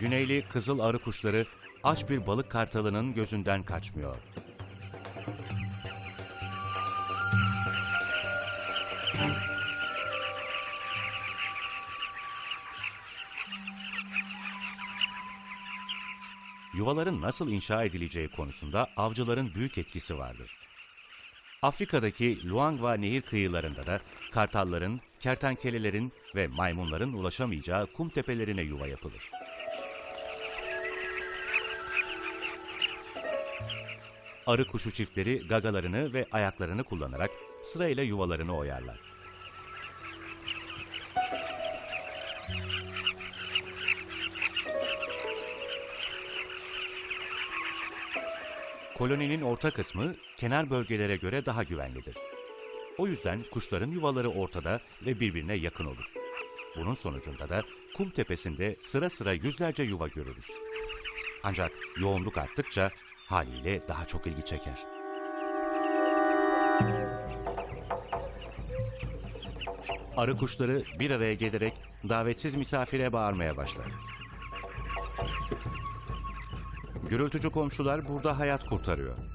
Güneyli kızıl arı kuşları aç bir balık kartalının gözünden kaçmıyor. Yuvaların nasıl inşa edileceği konusunda avcıların büyük etkisi vardır. Afrika'daki Luangwa nehir kıyılarında da kartalların, kertenkelelerin ve maymunların ulaşamayacağı kum tepelerine yuva yapılır. Arı kuşu çiftleri gagalarını ve ayaklarını kullanarak sırayla yuvalarını oyarlar. Koloninin orta kısmı kenar bölgelere göre daha güvenlidir. O yüzden kuşların yuvaları ortada ve birbirine yakın olur. Bunun sonucunda da kum tepesinde sıra sıra yüzlerce yuva görürüz. Ancak yoğunluk arttıkça haliyle daha çok ilgi çeker. Arı kuşları bir araya gelerek davetsiz misafire bağırmaya başlar. Gürültücü komşular burada hayat kurtarıyor.